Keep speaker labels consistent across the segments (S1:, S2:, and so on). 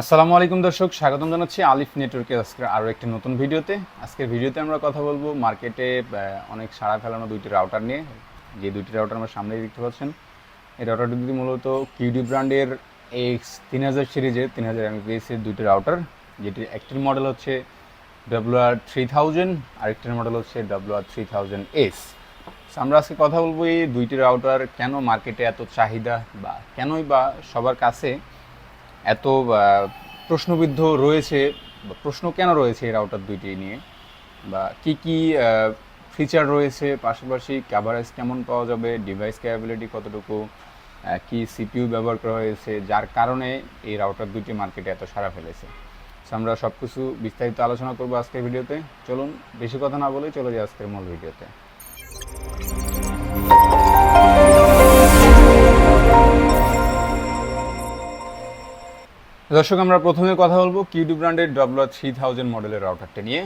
S1: আসসালামু আলাইকুম দর্শক, স্বাগতম জানাচ্ছি আলিফ নেটওয়ার্কের আজকের আরও একটি নতুন ভিডিওতে। আজকের ভিডিওতে আমরা কথা বলব মার্কেটে অনেক সাড়া ফেলানো দুইটি রাউটার নিয়ে। যে দুইটি রাউটার আমরা সামনেই দেখতে পাচ্ছেন, এই রাউটার মূলত কিউডি ব্র্যান্ডের এক্স তিন হাজার সিরিজের, তিন হাজার এমপিএসের দুইটি রাউটার। যেটির একটির মডেল হচ্ছে ডাব্লু আর থ্রি থাউজেন্ড, আরেকটির মডেল হচ্ছে W R three thousand S. আমরা আজকে কথা বলব এই দুইটি রাউটার কেন মার্কেটে এত চাহিদা বা কেনই বা সবার কাছে এত প্রশ্নবিদ্ধ রয়েছে প্রশ্ন কেন রয়েছে এই রাউটার দুইটি নিয়ে? বা কি কি ফিচার রয়েছে? পাশাপাশি কাভারেজ কেমন পাওয়া যাবে? ডিভাইস ক্যাপাবিলিটি কতটুকু? কি সিপিইউ ব্যবহার করা হয়েছে? যার কারণে এই রাউটার দুইটি মার্কেটে এত সারা ফেলেছে। আমরা সব কিছু বিস্তারিত আলোচনা করব আজকের ভিডিওতে। চলুন, বেশি কথা না বলে চলে যাই আজকের মূল ভিডিওতে। দর্শক, আমরা প্রথমে কথা বলব কিউডি ব্র্যান্ডের ডব্লু থ্রি থাউজেন্ড মডেলের রাউটারটি নিয়ে।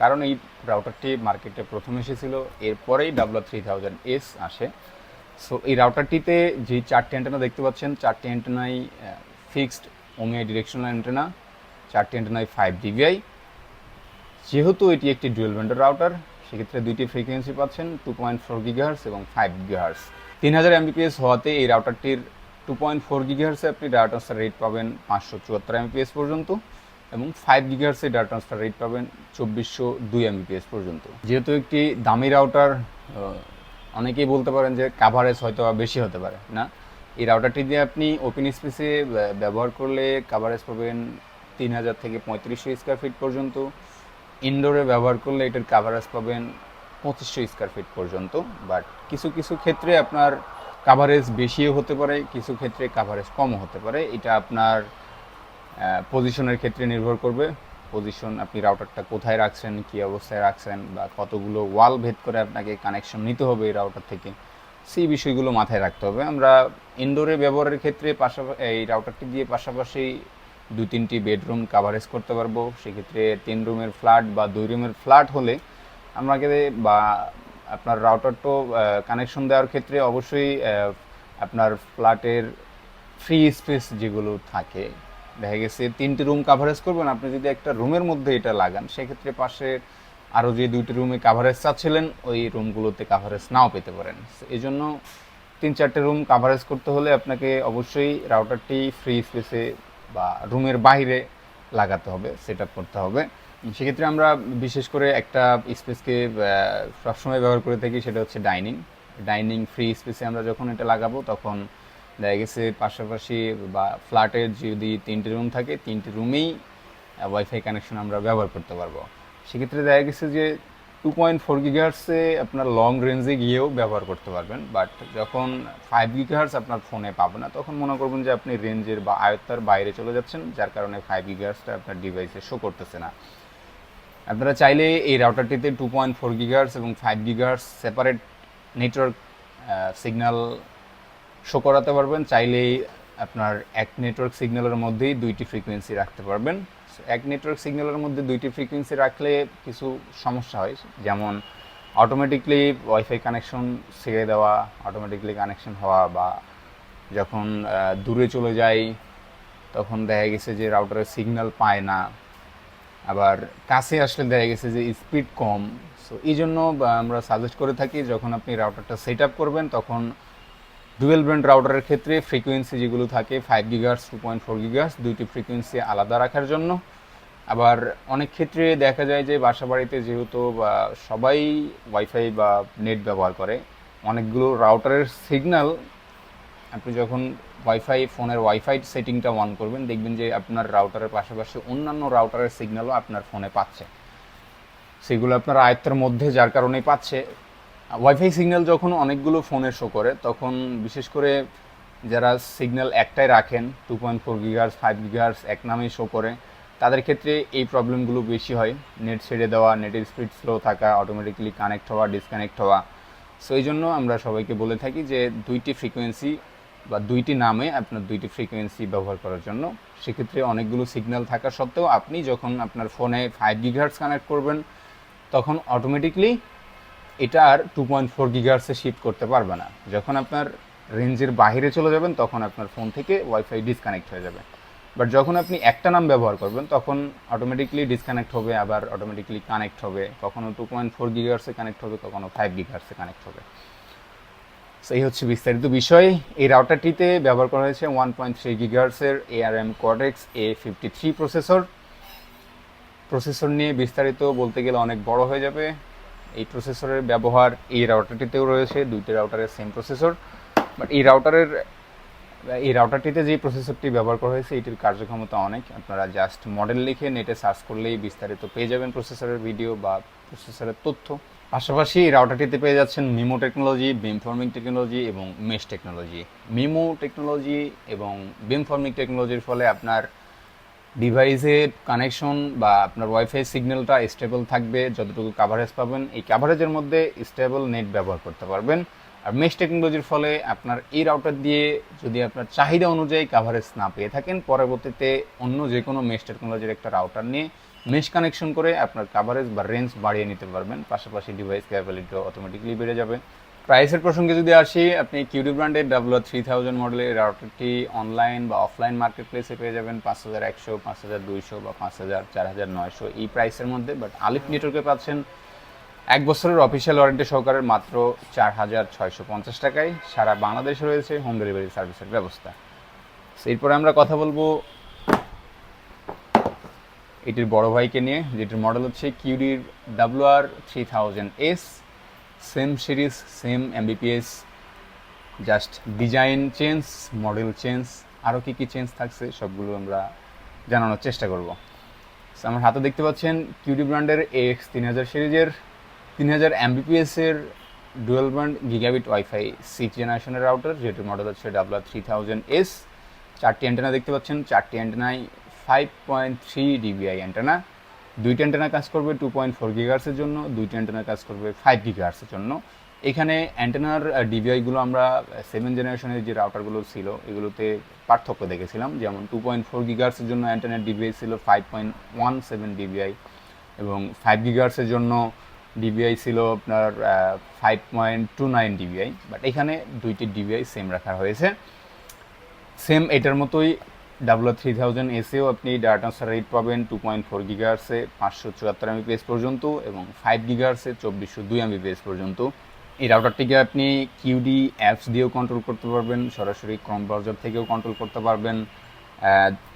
S1: কারণ এই রাউটারটি মার্কেটে প্রথম এসেছিল, এরপরেই ডাব্লু থ্রি থাউজেন্ড এস আসে। সো এই রাউটারটিতে যে চারটি অ্যান্টেনা দেখতে পাচ্ছেন, চারটি অ্যান্টেনাই ফিক্সড ওমিআই ডিরেকশনাল অ্যান্টেনা চারটি অ্যান্টেনাই ফাইভ ডিভিআই যেহেতু এটি একটি ডুয়েল ব্যান্ডের রাউটার সেক্ষেত্রে দুইটি ফ্রিকোয়েন্সি পাচ্ছেন টু পয়েন্ট ফোর গিগাহার্স এবং ফাইভ গিগাহার্স তিন হাজার এমবিপিএস হওয়াতে এই রাউটারটির টু পয়েন্ট ফোর গিগাহার্সে আপনি ডাটা ট্রান্সফার রেট পাবেন পাঁচশো চুয়াত্তর এমবিপিএস পর্যন্ত এবং ফাইভ গিগাহার্সে ডাটা ট্রান্সফার রেট পাবেন চব্বিশশো দুই এমবিপিএস পর্যন্ত। যেহেতু একটি দামি রাউটার অনেকেই বলতে পারেন যে কাভারেজ হয়তো বেশি হতে পারে, না? এই রাউটারটি দিয়ে আপনি ওপেন স্পেসে ব্যবহার করলে কাভারেজ পাবেন তিন হাজার থেকে পঁয়ত্রিশশো স্কোয়ার ফিট পর্যন্ত। ইনডোরে ব্যবহার করলে এটার কাভারেজ পাবেন পঁচিশশো স্কোয়ার ফিট পর্যন্ত। বাট কিছু কিছু ক্ষেত্রে আপনার কাভারেজ বেশিও হতে পারে, কিছু ক্ষেত্রে কাভারেজ কমও হতে পারে। এটা আপনার পজিশনের ক্ষেত্রে নির্ভর করবে। পজিশন আপনি রাউটারটা কোথায় রাখছেন, কী অবস্থায় রাখছেন, বা কতগুলো ওয়াল ভেদ করে আপনাকে কানেকশন নিতে হবে এই রাউটার থেকে, সেই বিষয়গুলো মাথায় রাখতে হবে। আমরা ইনডোরে ব্যবহারের ক্ষেত্রে পাশাপাশি এই রাউটারটি দিয়ে পাশাপাশি দু তিনটি বেডরুম কাভারেজ করতে পারব। সেক্ষেত্রে তিন রুমের ফ্ল্যাট বা দুই রুমের ফ্ল্যাট হলে আমাকে বা আপনার রাউটার তো কানেকশন দেওয়ার ক্ষেত্রে অবশ্যই আপনার ফ্ল্যাটের ফ্রি স্পেস যেগুলো থাকে, দেখা গেছে তিনটি রুম কাভারেজ করবেন, আপনি যদি একটা রুমের মধ্যে এটা লাগান, সেক্ষেত্রে পাশে আরও যে দুইটি রুমে কাভারেজ চাচ্ছিলেন, ওই রুমগুলোতে কাভারেজ নাও পেতে পারেন। এই জন্য তিন চারটে রুম কাভারেজ করতে হলে আপনাকে অবশ্যই রাউটারটি ফ্রি স্পেসে বা রুমের বাইরে লাগাতে হবে সেট করতে হবে। সেক্ষেত্রে আমরা বিশেষ করে একটা স্পেসকে সবসময় ব্যবহার করে থাকি, সেটা হচ্ছে ডাইনিং ডাইনিং ফ্রি স্পেসে আমরা যখন এটা লাগাবো, তখন দেখা গেছে পাশাপাশি বা ফ্ল্যাটের যদি তিনটি রুম থাকে, তিনটি রুমেই ওয়াইফাই কানেকশন আমরা ব্যবহার করতে পারব। সেক্ষেত্রে দেখা গেছে যে টু পয়েন্ট ফোর গিগাহার্সে আপনার লং রেঞ্জে গিয়েও ব্যবহার করতে পারবেন বাট যখন ফাইভ গিগাহার্স আপনার ফোনে পাবে না, তখন মনে করবেন যে আপনি রেঞ্জের বা আয়ত্তার বাইরে চলে যাচ্ছেন, যার কারণে ফাইভ গিগাহার্সটা আপনার ডিভাইসে শো করতেছে না। আপনারা চাইলে এই রাউটারটিতে টু পয়েন্ট ফোর গিগার্স এবং five gigahertz separate network signal show করাতে পারবেন। চাইলেই আপনার এক নেটওয়ার্ক সিগন্যালের মধ্যেই দুইটি ফ্রিকোয়েন্সি রাখতে পারবেন। এক নেটওয়ার্ক সিগন্যালের মধ্যে দুইটি ফ্রিকোয়েন্সি রাখলে কিছু সমস্যা হয়। যেমন অটোমেটিকলি ওয়াইফাই কানেকশন ছেড়ে দেওয়া অটোমেটিকলি কানেকশন হওয়া বা যখন দূরে চলে যায় তখন দেখা গেছে যে রাউটারের সিগন্যাল পায় না। আবার কাছে আসলে দেখা গেছে যে স্পিড কম। সো এই জন্য আমরা সাজেস্ট করে থাকি যখন আপনি রাউটারটা সেট আপ করবেন, তখন ডুয়েল ব্র্যান্ড রাউটারের ক্ষেত্রে ফ্রিকোয়েন্সি যেগুলো থাকে five gigahertz two point four gigahertz দুইটি ফ্রিকোয়েন্সি আলাদা রাখার জন্য। আবার অনেক ক্ষেত্রে দেখা যায় যে বাসা বাড়িতে যেহেতু সবাই ওয়াইফাই বা নেট ব্যবহার করে, অনেকগুলো রাউটারের সিগন্যাল আপনি যখন ওয়াইফাই ফোনের ওয়াইফাই সেটিংটা অন করবেন, দেখবেন যে আপনার রাউটারের পাশাপাশি অন্যান্য রাউটারের সিগন্যালও আপনার ফোনে পাচ্ছে। সেগুলো আপনার আয়ত্তের মধ্যে যার কারণেই পাচ্ছে। ওয়াইফাই সিগন্যাল যখন অনেকগুলো ফোনে শো করে, তখন বিশেষ করে যারা সিগন্যাল একটাই রাখেন two point four gigahertz five gigahertz এক নামেই শো করে, তাদের ক্ষেত্রে এই প্রবলেমগুলো বেশি হয়। নেট ছেড়ে দেওয়া নেটের স্পিড স্লো থাকা অটোমেটিক্যালি কানেক্ট হওয়া ডিসকানেক্ট হওয়া। সো এই জন্য আমরা সবাইকে বলে থাকি যে দুইটি ফ্রিকোয়েন্সি বা দুইটি নামে আপনার দুইটি ফ্রিকোয়েন্সি ব্যবহার করার জন্য, সেক্ষেত্রে অনেকগুলো সিগন্যাল থাকা সত্ত্বেও আপনি যখন আপনার ফোনে ফাইভ গিগার্স কানেক্ট করবেন, তখন অটোমেটিকলি এটা আর টু পয়েন্ট ফোর গিগার্সে শিফট করতে পারবে না। যখন আপনার রেঞ্জের বাইরে চলে যাবেন, তখন আপনার ফোন থেকে ওয়াইফাই ডিসকানেক্ট হয়ে যাবে। বাট যখন আপনি একটা নাম ব্যবহার করবেন, তখন অটোমেটিকলি ডিসকানেক্ট হবে, আবার অটোমেটিকলি কানেক্ট হবে। কখনো টু পয়েন্ট ফোর গিগার্সে কানেক্ট হবে, কখনো ফাইভ গিগার্সে কানেক্ট হবে। So, এই হচ্ছে বিস্তারিত বিষয়। এই রাউটারটিতে ব্যবহার করা হয়েছে ওয়ান পয়েন্ট থ্রি গিগার্সের ARM কোয়াডেক্স A fifty three processor processor নিয়ে বিস্তারিত বলতে গেলে অনেক বড় হয়ে যাবে। এই প্রসেসরের ব্যবহার এই রাউটারটিতেও রয়েছে দুইটি রাউটারের সেম প্রসেসর বাট এই রাউটারের এই রাউটারটিতে যে প্রসেসরটি ব্যবহার করা হয়েছে এটির কার্যক্ষমতা অনেক। আপনারা জাস্ট মডেল লিখে নেটে সার্চ করলেই বিস্তারিত পেয়ে যাবেন প্রসেসরের ভিডিও বা প্রসেসরের তথ্য। পাশাপাশি রাউটারটিতে পেয়ে যাচ্ছেন মিমো টেকনোলজি বিমফর্মিং টেকনোলজি এবং মেশ টেকনোলজি মিমো টেকনোলজি এবং বিমফর্মিং টেকনোলজির ফলে আপনার ডিভাইসের কানেকশন বা আপনার ওয়াইফাই সিগন্যালটা স্টেবল থাকবে, যতটুকু কাভারেজ পাবেন। এই কাভারেজের মধ্যে স্টেবল নেট ব্যবহার করতে পারবেন। আর মেশ টেকনোলজির ফলে আপনার এই রাউটার দিয়ে যদি আপনার চাহিদা অনুযায়ী কাভারেজ না পেয়ে থাকেন, পরবর্তীতে অন্য যে কোনো মেশ টেকনোলজির একটা রাউটার নিয়ে মেশ কানেকশন করে আপনার কাভারেজ বা রেঞ্জ বাড়িয়ে নিতে পারবেন, পাশাপাশি ডিভাইস ক্যাপাবিলিটিও অটোমেটিকলি বেড়ে যাবে। প্রাইসের প্রসঙ্গে যদি আসি, আপনি কিউডি ব্র্যান্ডের ডাব্লু থ্রি থাউজেন্ড মডেলের রাউটারটি অনলাইন বা অফলাইন মার্কেট প্লেসে পেয়ে যাবেন পাঁচ হাজার একশো, পাঁচ হাজার দুইশো বা পাঁচ হাজার চার হাজার নয়শো এই প্রাইসের মধ্যে। বাট আলিফ নেটওয়ার্কে পাচ্ছেন এক বছরের অফিসিয়াল ওয়ারেন্টি সহকারে মাত্র চার হাজার ছয়শো পঞ্চাশ টাকায়। সারা বাংলাদেশে রয়েছে হোম ডেলিভারি সার্ভিসের ব্যবস্থা। এরপরে আমরা কথা বলব এটির বড় ভাইকে নিয়ে, যেটির মডেল হচ্ছে কিউডির W R three thousand S same series same Mbps just design change model change আরও কী কী চেঞ্জ থাকছে সবগুলো আমরা জানানোর চেষ্টা করব। আমার হাতে দেখতে পাচ্ছেন কিউডি ব্র্যান্ডের এক্স তিন হাজার সিরিজের, তিন হাজার এমবিপিএসের dual band gigabit wifi six জেনারেশনের রাউটার যেটির মডেল হচ্ছে ডাব্লু থ্রি থাউজেন্ড এস চারটি অ্যান্টেনা দেখতে পাচ্ছেন, চারটি অ্যান্টেনায় five point three dBi antenna দুইটি অ্যান্টেনা কাজ করবে টু পয়েন্ট ফোর গিগার্সের জন্য, দুইটি অ্যান্টেনা কাজ করবে ফাইভ গিগার্সের জন্য। এখানে অ্যান্টেনার ডিবিআইগুলো আমরা সেভেন জেনারেশনের যে রাউটারগুলো ছিল, এগুলোতে পার্থক্য দেখেছিলাম, যেমন টু পয়েন্ট ফোর গিগার্সের জন্য অ্যান্টেনার ডিবিআই ছিল five point one seven dBi এবং ফাইভ গিগার্সের জন্য ডিবিআই ছিল আপনার five point two nine dBi but এখানে দুইটি ডিবিআই সেম রাখা হয়েছে। সেম এটার মতোই ডাব্লু থ্রি থাউজেন্ড এসেও আপনি ডাটা ট্রান্সফার রেট পাবেন টু পয়েন্ট ফোর গিগার্সে পাঁচশো চুয়াত্তর এমবিপিএস পর্যন্ত এবং ফাইভ গিগার্সে চব্বিশশো দুই এমবিপিএস পর্যন্ত। এই রাউটারটিকে আপনি কিউডি অ্যাপস দিয়েও কন্ট্রোল করতে পারবেন, সরাসরি ক্রম ব্রাউজার থেকেও কন্ট্রোল করতে পারবেন।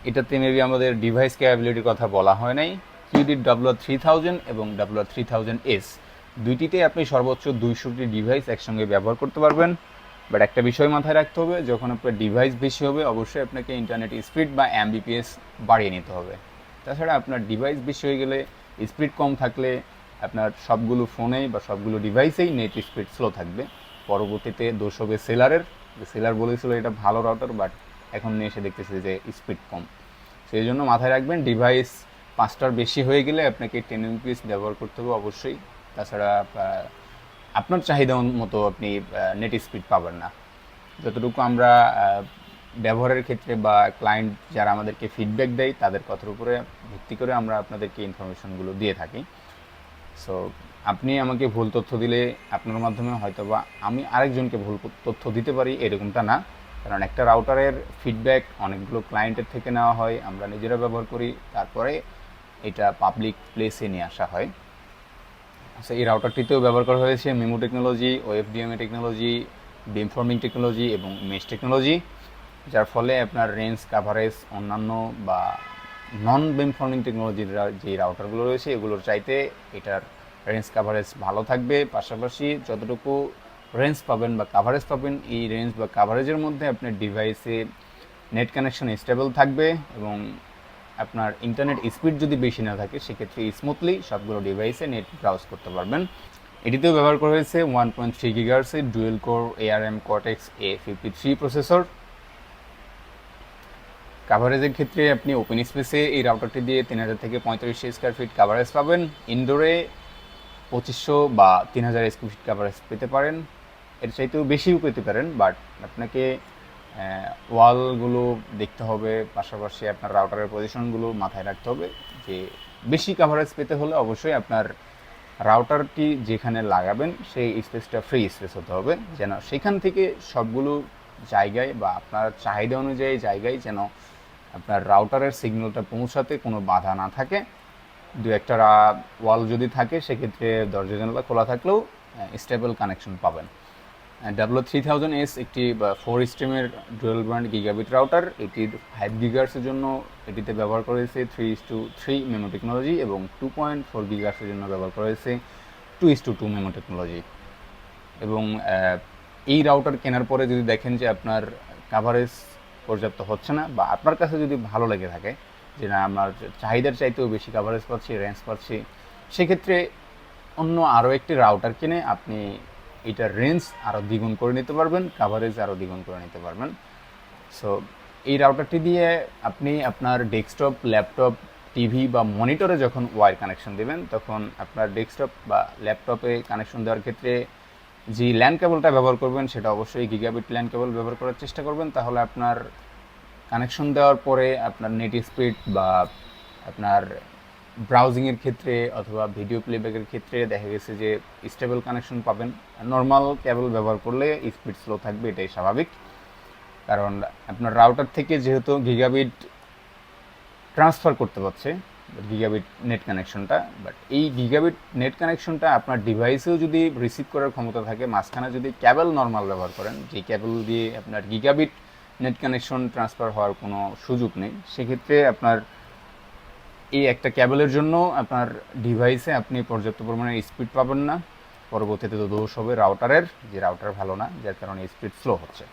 S1: এটাতে মেবি আমাদের ডিভাইস ক্যাপাবিলিটির কথা বলা হয় নাই। কিউডি ডাব্লু থ্রি থাউজেন্ড এবং ডাব্লু থ্রি থাউজেন্ড এস দুইটিতে আপনি সর্বোচ্চ দুইশোটি ডিভাইস একসঙ্গে ব্যবহার করতে পারবেন। বাট একটা বিষয় মাথায় রাখতে হবে, যখন আপনার ডিভাইস বেশি হবে, অবশ্যই আপনাকে ইন্টারনেট স্পিড বা এমবিপিএস বাড়িয়ে নিতে হবে। তাছাড়া আপনার ডিভাইস বেশি হয়ে গেলে স্পিড কম থাকলে আপনার সবগুলো ফোনেই বা সবগুলো ডিভাইসেই নেট স্পিড স্লো থাকবে। পরবর্তীতে দোষ হবে সেলারের। সেলার বলেছিল এটা ভালো রাউটার বাট এখন নিয়ে এসে দেখতেছে যে স্পিড কম। সেই জন্য মাথায় রাখবেন ডিভাইস পাঁচটার বেশি হয়ে গেলে আপনাকে টেন এমপিএস ব্যবহার করতে হবে অবশ্যই। তাছাড়া আপনার চাহিদা মতো আপনি নেট স্পিড পাবেন না। যতটুকু আমরা ব্যবহারের ক্ষেত্রে বা ক্লায়েন্ট যারা আমাদেরকে ফিডব্যাক দেয়, তাদের কথার উপরে ভিত্তি করে আমরা আপনাদেরকে ইনফরমেশনগুলো দিয়ে থাকি। সো আপনি আমাকে ভুল তথ্য দিলে আপনার মাধ্যমে হয়তো বা আমি আরেকজনকে ভুল তথ্য দিতে পারি, এরকমটা না। কারণ একটা রাউটারের ফিডব্যাক অনেকগুলো ক্লায়েন্টের থেকে নেওয়া হয়, আমরা নিজেরা ব্যবহার করি, তারপরে এটা পাবলিক প্লেসে নিয়ে আসা হয়। আচ্ছা এই রাউটারটিতেও ব্যবহার করা হয়েছে MIMO technology OFDMA technology beamforming technology এবং মেশ টেকনোলজি যার ফলে আপনার রেঞ্জ কাভারেজ অন্যান্য বা নন বিমফর্মিং টেকনোলজির যে রাউটারগুলো রয়েছে, এগুলোর চাইতে এটার রেঞ্জ কাভারেজ ভালো থাকবে। পাশাপাশি যতটুকু রেঞ্জ পাবেন বা কাভারেজ পাবেন, এই রেঞ্জ বা কাভারেজের মধ্যে আপনার ডিভাইসে নেট কানেকশন স্টেবল থাকবে এবং আপনার ইন্টারনেট স্পিড যদি বেশি না থাকে, সেক্ষেত্রে স্মুথলি সবগুলো ডিভাইসে নেট ব্রাউজ করতে পারবেন। এটিতেও ব্যবহার করা হয়েছে one point three গিগার্সের dual core ARM Cortex A fifty three processor কাভারেজের ক্ষেত্রে আপনি ওপেন স্পেসে এই রাউটারটি দিয়ে তিন হাজার থেকে পঁয়ত্রিশশো স্কোয়ার ফিট কাভারেজ পাবেন। ইনডোরে পঁচিশশো বা তিন হাজার স্কোয়ার ফিট কাভারেজ পেতে পারেন। এর চাইতেও বেশিও পেতে পারেন বাট আপনাকে ওয়ালগুলো দেখতে হবে, পাশাপাশি আপনার রাউটারের পজিশনগুলো মাথায় রাখতে হবে যে বেশি কাভারেজ পেতে হলে অবশ্যই আপনার রাউটারটি যেখানে লাগাবেন, সেই স্পেসটা ফ্রি স্পেস হতে হবে। যেন সেখান থেকে সবগুলো জায়গায় বা আপনার চাহিদা অনুযায়ী জায়গায় যেন আপনার রাউটারের সিগন্যালটা পৌঁছাতে কোনো বাধা না থাকে। দু একটা ওয়াল যদি থাকে, সেক্ষেত্রে দরজা জানালা খোলা থাকলেও স্টেবল কানেকশন পাবেন। ডাব্লু থ্রি থাউজেন্ড এস একটি ফোর স্ট্রিমের ডুয়েল ব্র্যান্ড গিগাবিট রাউটার এটির ফাইভ গিগার্সের জন্য এটিতে ব্যবহার করা হয়েছে। Three is two three MIMO technology এবং টু পয়েন্ট ফোর গিগার্সের জন্য ব্যবহার করা হয়েছে two is two two MIMO technology এবং এই রাউটার কেনার পরে যদি দেখেন যে আপনার কাভারেজ পর্যাপ্ত হচ্ছে না বা আপনার কাছে যদি ভালো লেগে থাকে যে না, আমার চাহিদার চাইতেও বেশি কাভারেজ পাচ্ছি রেঞ্জ পাচ্ছি, সেক্ষেত্রে অন্য আরও একটি রাউটার কিনে আপনি এটার রেঞ্জ আরও দ্বিগুণ করে নিতে পারবেন কাভারেজ আরও দ্বিগুণ করে নিতে পারবেন। সো এই রাউটারটি দিয়ে আপনি আপনার ডেস্কটপ ল্যাপটপ টিভি বা মনিটরে যখন ওয়ার কানেকশন দেবেন, তখন আপনার ডেস্কটপ বা ল্যাপটপে কানেকশন দেওয়ার ক্ষেত্রে যে ল্যান্ড কেবলটা ব্যবহার করবেন, সেটা অবশ্যই গিগাবিট ল্যান্ড কেবল ব্যবহার করার চেষ্টা করবেন। তাহলে আপনার কানেকশন দেওয়ার পরে আপনার নেট স্পিড বা আপনার ব্রাউজিংয়ের ক্ষেত্রে অথবা ভিডিও প্লেব্যাকের ক্ষেত্রে দেখা গেছে যে স্টেবল কানেকশন পাবেন। নর্মাল কেবল ব্যবহার করলে স্পিড স্লো থাকবে, এটাই স্বাভাবিক। কারণ আপনার রাউটার থেকে যেহেতু গিগাবিট ট্রান্সফার করতে পারছে গিগাবিট নেট কানেকশনটা বাট এই গিগাবিট নেট কানেকশনটা আপনার ডিভাইসেও যদি রিসিভ করার ক্ষমতা থাকে, মাঝখানে যদি ক্যাবেল নর্মাল ব্যবহার করেন, যে ক্যাবেল দিয়ে আপনার গিগাবিট নেট কানেকশন ট্রান্সফার হওয়ার কোনো সুযোগ নেই, সেক্ষেত্রে আপনার এই একটা ক্যাবেলের জন্য আপনার ডিভাইসে আপনি পর্যাপ্ত পরিমাণে স্পিড পাবেন না। পরবর্তীতে তো দোষ হবে রাউটারের যে রাউটার ভালো না, যার কারণে স্পিড স্লো হচ্ছে।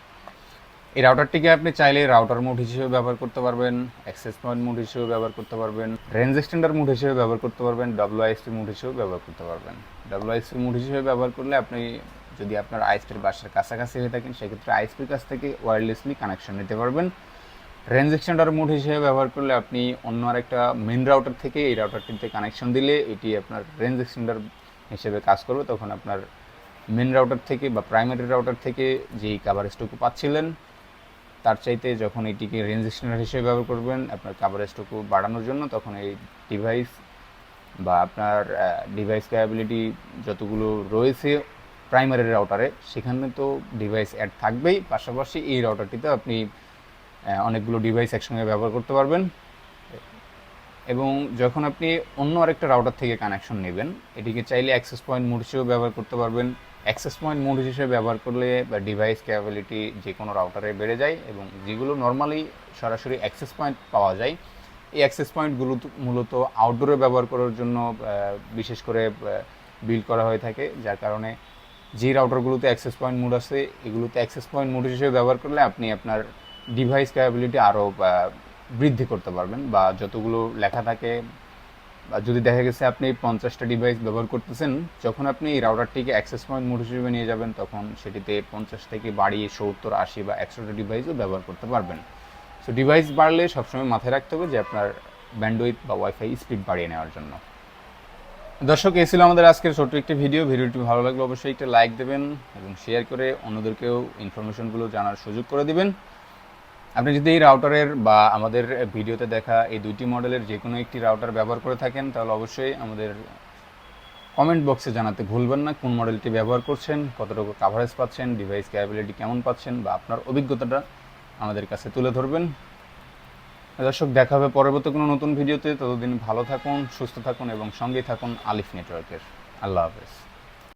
S1: এই রাউটারটিকে আপনি চাইলে রাউটার মোড হিসেবে ব্যবহার করতে পারবেন অ্যাক্সেস পয়েন্ট মোড হিসেবে ব্যবহার করতে পারবেন রেঞ্জ এক্সটেন্ডার মোড হিসেবে ব্যবহার করতে পারবেন ডাব্লিউআইএসপি মোড হিসেবে ব্যবহার করতে পারবেন। ডাব্লিউআইএসপি মোড হিসেবে ব্যবহার করলে আপনি যদি আপনার আইএসপির বাসার কাছাকাছি হয়ে থাকেন, সেক্ষেত্রে আইএসপির কাছ থেকে ওয়্যারলেসলি কানেকশন নিতে পারবেন। রেঞ্জ এক্সটেন্ডার মোড হিসেবে ব্যবহার করলে আপনি অন্য আরেকটা মেন রাউটার থেকে এই রাউটারটিতে কানেকশন দিলে, এটি আপনার রেঞ্জ এক্সটেন্ডার হিসেবে কাজ করবে। তখন আপনার মেন রাউটার থেকে বা প্রাইমারি রাউটার থেকে যেই কাভারেজটুকু পাচ্ছিলেন, তার চাইতে যখন এটিকে রেঞ্জ এক্সটেন্ডার হিসেবে ব্যবহার করবেন, আপনার কাভারেজটুকু বাড়ানোর জন্য, তখন এই ডিভাইস বা আপনার ডিভাইস ক্যাপাবিলিটি যতগুলো রয়েছে প্রাইমারি রাউটারে সেখানে তো ডিভাইস অ্যাড থাকবেই। পাশাপাশি এই রাউটারটিতে আপনি অনেকগুলো ডিভাইস একসঙ্গে ব্যবহার করতে পারবেন। এবং যখন আপনি অন্য আরেকটা রাউটার থেকে কানেকশন নেবেন, এটিকে চাইলে অ্যাক্সেস পয়েন্ট মোড হিসেবে ব্যবহার করতে পারবেন। অ্যাক্সেস পয়েন্ট মোড হিসেবে ব্যবহার করলে বা ডিভাইস ক্যাপাবিলিটি যে কোনো রাউটারে বেড়ে যায় এবং যেগুলো নর্মালি সরাসরি অ্যাক্সেস পয়েন্ট পাওয়া যায়, এই অ্যাক্সেস পয়েন্টগুলো মূলত আউটডোরে ব্যবহার করার জন্য বিশেষ করে বিল্ড করা হয়ে থাকে। যার কারণে যে রাউটারগুলোতে অ্যাক্সেস পয়েন্ট মোড আছে, এগুলোতে অ্যাক্সেস পয়েন্ট মোড হিসেবে ব্যবহার করলে আপনি আপনার ডিভাইস ক্যাপাবিলিটি আরও বৃদ্ধি করতে পারবেন বা যতগুলো লেখা থাকে, বা যদি দেখা গেছে আপনি পঞ্চাশটা ডিভাইস ব্যবহার করতেছেন, যখন আপনি এই রাউটারটিকে অ্যাক্সেস পয়েন্ট মোড হিসেবে নিয়ে যাবেন, তখন সেটিতে পঞ্চাশ থেকে বাড়িয়ে সত্তর, আশি বা একশোটা ডিভাইসও ব্যবহার করতে পারবেন। সো ডিভাইস বাড়লে সবসময় মাথায় রাখতে হবে যে আপনার ব্যান্ডউইথ বা ওয়াইফাই স্পিড বাড়িয়ে নেওয়ার জন্য। দর্শক, এই ছিল আমাদের আজকের ছোট্ট একটি ভিডিও ভিডিওটি ভালো লাগলে অবশ্যই একটা লাইক দেবেন এবং শেয়ার করে অন্যদেরকেও ইনফরমেশনগুলো জানার সুযোগ করে দিবেন। আপনি যদি এই রাউটারের বা আমাদের ভিডিওতে দেখা এই দুইটি মডেলের যে কোনো একটি রাউটার ব্যবহার করে থাকেন, তাহলে অবশ্যই আমাদের কমেন্ট বক্সে জানাতে ভুলবেন না, কোন মডেলটি ব্যবহার করছেন, কতটুকু কাভারেজ পাচ্ছেন ডিভাইস ক্যাপাবিলিটি কেমন পাচ্ছেন, বা আপনার অভিজ্ঞতাটা আমাদের কাছে তুলে ধরবেন। দর্শক, দেখা হবে পরবর্তী কোনো নতুন ভিডিওতে। ততদিন ভালো থাকুন, সুস্থ থাকুন এবং সঙ্গেই থাকুন আলিফ নেটওয়ার্কের। আল্লাহ হাফেজ।